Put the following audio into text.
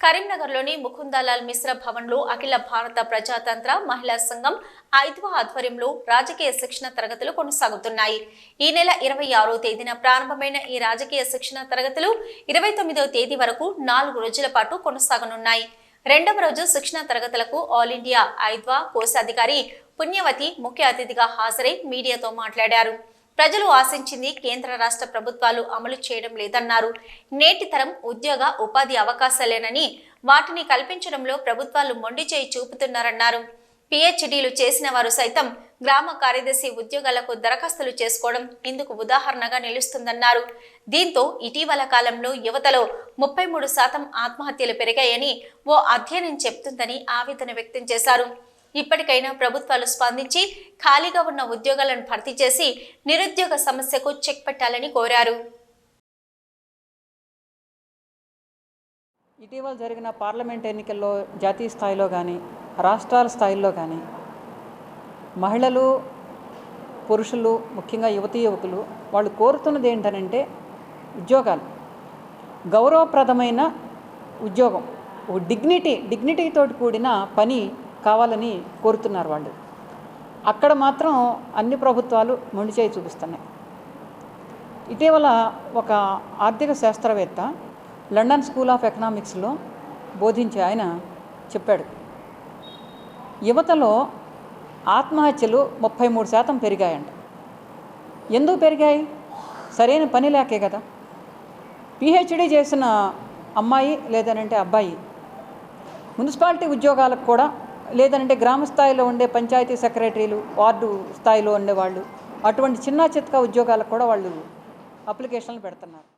కరీంనగర్లోని ముకుందాలాల్ మిశ్ర భవన్లో అఖిల భారత ప్రజాతంత్ర మహిళా సంఘం ఐదవ ఆధ్వర్యంలో రాజకీయ శిక్షణ తరగతులు కొనసాగుతున్నాయి. ఈ నెల ఇరవై ఆరో తేదీన ప్రారంభమైన ఈ రాజకీయ శిక్షణ తరగతులు ఇరవై తొమ్మిదవ తేదీ వరకు నాలుగు రోజుల పాటు కొనసాగనున్నాయి. రెండవ రోజు శిక్షణ తరగతులకు ఆల్ ఇండియా ఐద్వా కోశాధికారి పుణ్యవతి ముఖ్య అతిథిగా హాజరై మీడియాతో మాట్లాడారు. ప్రజలు ఆశించింది కేంద్ర రాష్ట్ర ప్రభుత్వాలు అమలు చేయడం లేదన్నారు. నేటి తరం ఉద్యోగ ఉపాధి అవకాశాలేనని వాటిని కల్పించడంలో ప్రభుత్వాలు మొండి చేయి చూపుతున్నారన్నారు. పిహెచ్డీలు చేసిన వారు సైతం గ్రామ కార్యదర్శి ఉద్యోగాలకు దరఖాస్తులు చేసుకోవడం ఇందుకు ఉదాహరణగా నిలుస్తుందన్నారు. దీంతో ఇటీవల కాలంలో యువతలో ముప్పై మూడు శాతం ఆత్మహత్యలు పెరిగాయని ఓ అధ్యయనం చెప్తుందని ఆవేదన వ్యక్తం చేశారు. ఇప్పటికైనా ప్రభుత్వాలు స్పందించి ఖాళీగా ఉన్న ఉద్యోగాలను భర్తీ చేసి నిరుద్యోగ సమస్యకు చెక్ పెట్టాలని కోరారు. ఇటీవల జరిగిన పార్లమెంట్ ఎన్నికల్లో జాతీయ స్థాయిలో కానీ రాష్ట్రాల స్థాయిలో కానీ మహిళలు పురుషులు ముఖ్యంగా యువతీ యువకులు వాళ్ళు కోరుతున్నది ఏంటనంటే ఉద్యోగాలు. గౌరవప్రదమైన ఉద్యోగం. ఓ డిగ్నిటీ డిగ్నిటీతో కూడిన పని కావాలని కోరుతున్నారు వాళ్ళు. అక్కడ మాత్రం అన్ని ప్రభుత్వాలు మొండిచేయి చూపిస్తున్నాయి. ఇటీవల ఒక ఆర్థిక శాస్త్రవేత్త లండన్ స్కూల్ ఆఫ్ ఎకనామిక్స్లో బోధించే ఆయన చెప్పాడు. యువతలో ఆత్మహత్యలు ముప్పై మూడు శాతం పెరిగాయంట. ఎందుకు పెరిగాయి? సరైన పని లేకే కదా. పిహెచ్డి చేసిన అమ్మాయి లేదనంటే అబ్బాయి. మున్సిపాలిటీ ఉద్యోగాలకు కూడా లేదంటే గ్రామ స్థాయిలో ఉండే పంచాయతీ సెక్రటరీలు వార్డు స్థాయిలో ఉండేవాళ్ళు అటువంటి చిన్న చితక ఉద్యోగాలకు కూడా వాళ్ళు అప్లికేషన్లు పెడుతున్నారు.